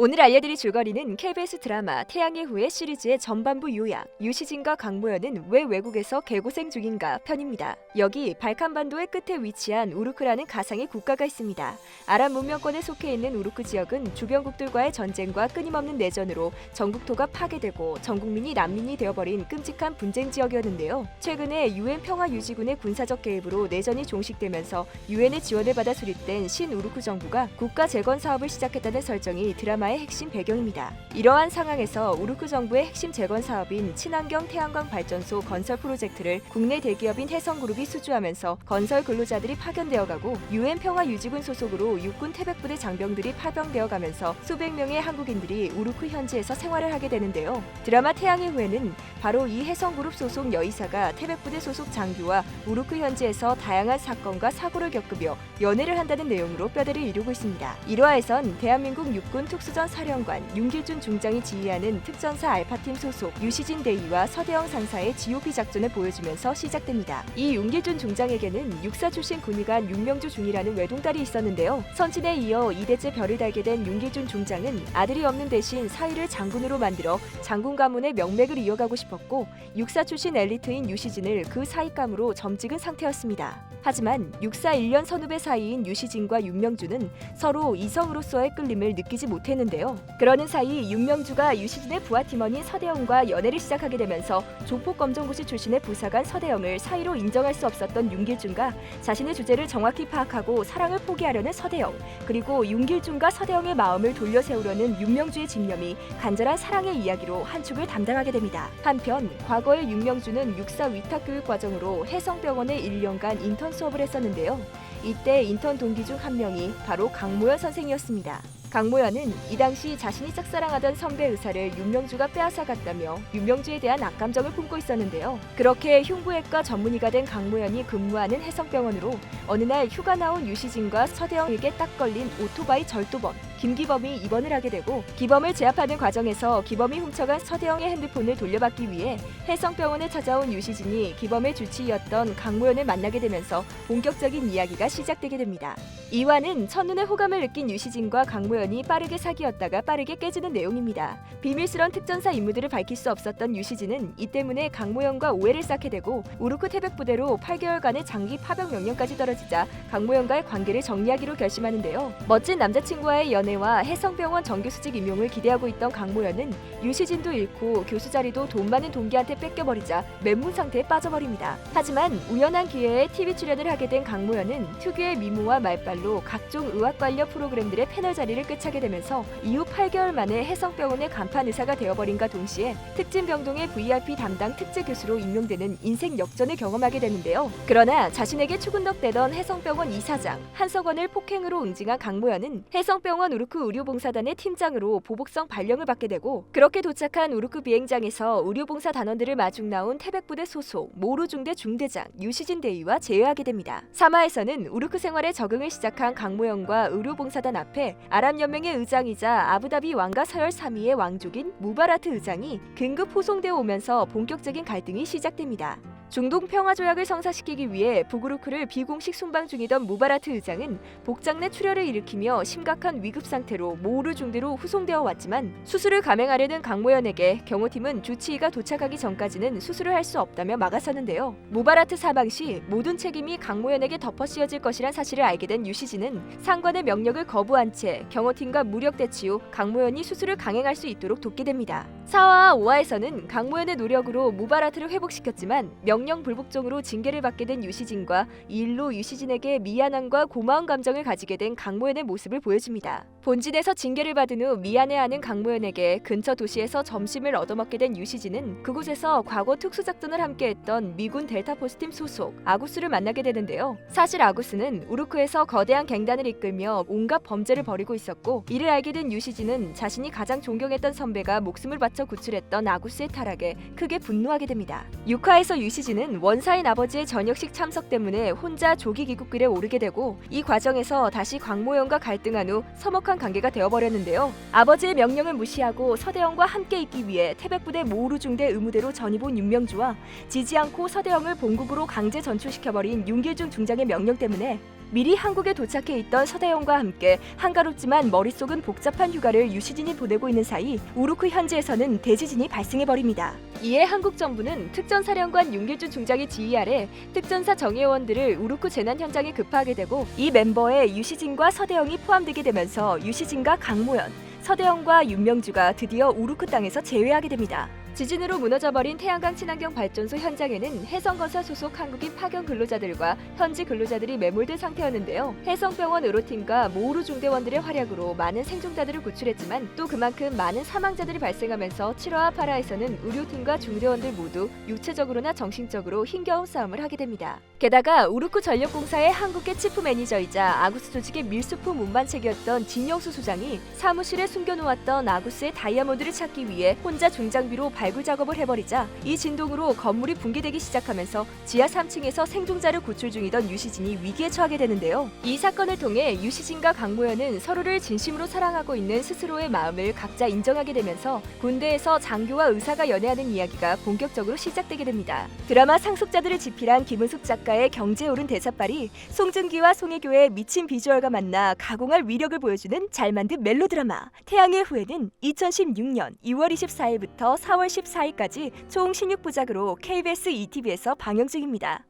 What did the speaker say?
오늘 알려드릴 줄거리는 KBS 드라마 태양의 후예 시리즈의 전반부 요약 유시진과 강모연은 왜 외국에서 개고생 중인가 편입니다. 여기 발칸반도의 끝에 위치한 우르크라는 가상의 국가가 있습니다. 아랍 문명권에 속해 있는 우르크 지역은 주변국들과의 전쟁과 끊임없는 내전으로 전국토가 파괴되고 전 국민이 난민이 되어버린 끔찍한 분쟁 지역이었는데요. 최근에 유엔 평화유지군의 군사적 개입으로 내전이 종식되면서 유엔의 지원을 받아 수립된 신우르크 정부가 국가 재건 사업을 시작했다는 설정이 드라마 의 핵심 배경입니다. 이러한 상황에서 우르크 정부의 핵심 재건 사업인 친환경 태양광 발전소 건설 프로젝트를 국내 대기업인 해성그룹이 수주하면서 건설 근로자들이 파견되어 가고 유엔 평화 유지군 소속으로 육군 태백부대 장병들이 파병되어 가면서 수백 명의 한국인들이 우르크 현지에서 생활을 하게 되는데요. 드라마 태양의 후예는 바로 이 해성그룹 소속 여의사가 태백부대 소속 장교와 우르크 현지에서 다양한 사건과 사고를 겪으며 연애를 한다는 내용으로 뼈대를 이루고 있습니다. 1화에선 대한민국 육군 특수전 사령관 윤길준 중장이 지휘하는 특전사 알파팀 소속 유시진 대위와 서대영 상사의 GOP 작전을 보여주면서 시작됩니다. 이 윤길준 중장에게는 육사 출신 군의관 윤명주 중이라는 외동딸이 있었는데요. 선친에 이어 2대째 별을 달게 된 윤길준 중장은 아들이 없는 대신 사위를 장군으로 만들어 장군 가문의 명맥을 이어가고 싶 었고 육사 출신 엘리트인 유시진을 그 사익감으로 점찍은 상태였습니다. 하지만 육사 1년 선후배 사이인 유시진과 윤명주는 서로 이성으로서의 끌림을 느끼지 못했는데요. 그러는 사이 윤명주가 유시진의 부하 팀원인 서대영과 연애를 시작하게 되면서 조폭 검정고시 출신의 부사관 서대영을 사이로 인정할 수 없었던 윤길준과 자신의 주제를 정확히 파악하고 사랑을 포기하려는 서대영 그리고 윤길준과 서대영의 마음을 돌려세우려는 윤명주의 집념이 간절한 사랑의 이야기로 한 축을 담당하게 됩니다. 한편 과거의 윤명주는 육사 위탁 교육 과정으로 해성병원에 1년간 인턴 수업을 했었는데요. 이때 인턴 동기 중 한 명이 바로 강모연 선생이었습니다. 강모연은 이 당시 자신이 짝사랑하던 선배 의사를 윤명주가 빼앗아갔다며 윤명주에 대한 악감정을 품고 있었는데요. 그렇게 흉부외과 전문의가 된 강모연이 근무하는 해성병원으로 어느 날 휴가 나온 유시진과 서대영에게 딱 걸린 오토바이 절도범 김기범이 입원을 하게 되고 기범을 제압하는 과정에서 기범이 훔쳐간 서대영의 핸드폰을 돌려받기 위해 해성병원에 찾아온 유시진이 기범의 주치의였던 강모연을 만나게 되면서 본격적인 이야기가 시작되게 됩니다. 이화는 첫눈에 호감을 느낀 유시진과 강모연이 빠르게 사귀었다가 빠르게 깨지는 내용입니다. 비밀스런 특전사 임무들을 밝힐 수 없었던 유시진은 이 때문에 강모연과 오해를 쌓게 되고 우르크 태백 부대로 8개월간의 장기 파병 명령까지 떨어지자 강모연과의 관계를 정리하기로 결심하는데요. 멋진 남자친구와의 연 애와 해성병원 정규수직 임용을 기대하고 있던 강모연은 유시진도 잃고 교수 자리도 돈 많은 동기한테 뺏겨버리자 멘붕 상태에 빠져버립니다. 하지만 우연한 기회에 TV 출연을 하게 된 강모연은 특유의 미모와 말빨로 각종 의학 관련 프로그램들의 패널 자리를 꿰차게 되면서 이후 8개월 만에 해성병원의 간판 의사가 되어버린과 동시에 특진병동의 VIP 담당 특재 교수로 임명되는 인생 역전을 경험하게 되는데요. 그러나 자신에게 추근덕대던 해성병원 이사장 한석원을 폭행으로 응징한 강모연은 해성병원 우르크 의료봉사단의 팀장으로 보복성 발령을 받게 되고 그렇게 도착한 우르크 비행장에서 의료봉사 단원들을 마중 나온 태백부대 소속 모루중대 중대장 유시진 대위와 제외하게 됩니다. 3화에서는 우르크 생활에 적응을 시작한 강모영과 의료봉사단 앞에 아랍연맹의 의장이자 아부다비 왕가 서열 3위의 왕족인 무바라트 의장이 긴급 호송되어 오면서 본격적인 갈등이 시작됩니다. 중동 평화 조약을 성사시키기 위해 부그루크를 비공식 순방 중이던 무바라트 의장은 복장 내 출혈을 일으키며 심각한 위급 상태로 모우르 중대로 후송되어 왔지만 수술을 감행하려는 강모연에게 경호팀은 주치의가 도착하기 전까지는 수술을 할 수 없다며 막아섰는데요. 무바라트 사망 시 모든 책임이 강모연에게 덮어 씌워질 것이란 사실을 알게 된 유시진은 상관의 명령을 거부한 채 경호팀과 무력 대치 후 강모연이 수술을 강행할 수 있도록 돕게 됩니다. 4화 5화에서는 강모연의 노력으로 무바라트를 회복시켰지만 명령 불복종으로 징계를 받게 된 유시진과 이 일로 유시진에게 미안함과 고마운 감정을 가지게 된 강모연의 모습을 보여줍니다. 본진에서 징계를 받은 후 미안해하는 강모연에게 근처 도시에서 점심을 얻어먹게 된 유시진은 그곳에서 과거 특수작전을 함께했던 미군 델타포스팀 소속 아구스를 만나게 되는데요. 사실 아구스는 우르크에서 거대한 갱단을 이끌며 온갖 범죄를 벌이고 있었고 이를 알게 된 유시진은 자신이 가장 존경했던 선배가 목숨을 바쳐 구출했던 아구스의 타락에 크게 분노하게 됩니다. 6화에서 유시진은 원사인 아버지의 저녁식 참석 때문에 혼자 조기 귀국길에 오르게 되고 이 과정에서 다시 광모연과 갈등한 후 서먹한 관계가 되어버렸는데요. 아버지의 명령을 무시하고 서대영과 함께 있기 위해 태백부대 모우루 중대 의무대로 전입 온 윤명주와 지지 않고 서대영을 본국으로 강제 전출시켜버린 윤길중 중장의 명령 때문에 미리 한국에 도착해 있던 서대영과 함께 한가롭지만 머릿속은 복잡한 휴가를 유시진이 보내고 있는 사이 우루크 현지에서는 대지진이 발생해 버립니다. 이에 한국 정부는 특전사령관 윤길준 중장의 지휘 아래 특전사 정예원들을 우루크 재난 현장에 급파하게 되고 이 멤버에 유시진과 서대영이 포함되게 되면서 유시진과 강모연, 서대영과 윤명주가 드디어 우루크 땅에서 제외하게 됩니다. 지진으로 무너져버린 태양광 친환경 발전소 현장에는 해성건설 소속 한국인 파견 근로자들과 현지 근로자들이 매몰된 상태였는데요. 해성병원 의료팀과 모우루 중대원들의 활약으로 많은 생존자들을 구출했지만 또 그만큼 많은 사망자들이 발생하면서 7화와 8화에서는 의료팀과 중대원들 모두 육체적으로나 정신적으로 힘겨운 싸움을 하게 됩니다. 게다가 우르크 전력공사의 한국계 치프 매니저이자 아구스 조직의 밀수품 운반책이었던 진영수 소장이 사무실에 숨겨놓았던 아구스의 다이아몬드를 찾기 위해 혼자 중장비로 발굴 작업을 해버리자 이 진동으로 건물이 붕괴되기 시작하면서 지하 3층에서 생존자를 구출 중이던 유시진이 위기에 처하게 되는데요. 이 사건을 통해 유시진과 강모현은 서로를 진심으로 사랑하고 있는 스스로의 마음을 각자 인정하게 되면서 군대에서 장교와 의사가 연애하는 이야기가 본격적으로 시작되게 됩니다. 드라마 상속자들을 집필한 김은숙 작가의 경제에 오른 대사빨이 송중기와 송혜교의 미친 비주얼과 만나 가공할 위력을 보여주는 잘 만든 멜로드라마 태양의 후예는 2016년 2월 24일부터 4월 14일까지 총 16부작으로 KBS ETV에서 방영 중입니다.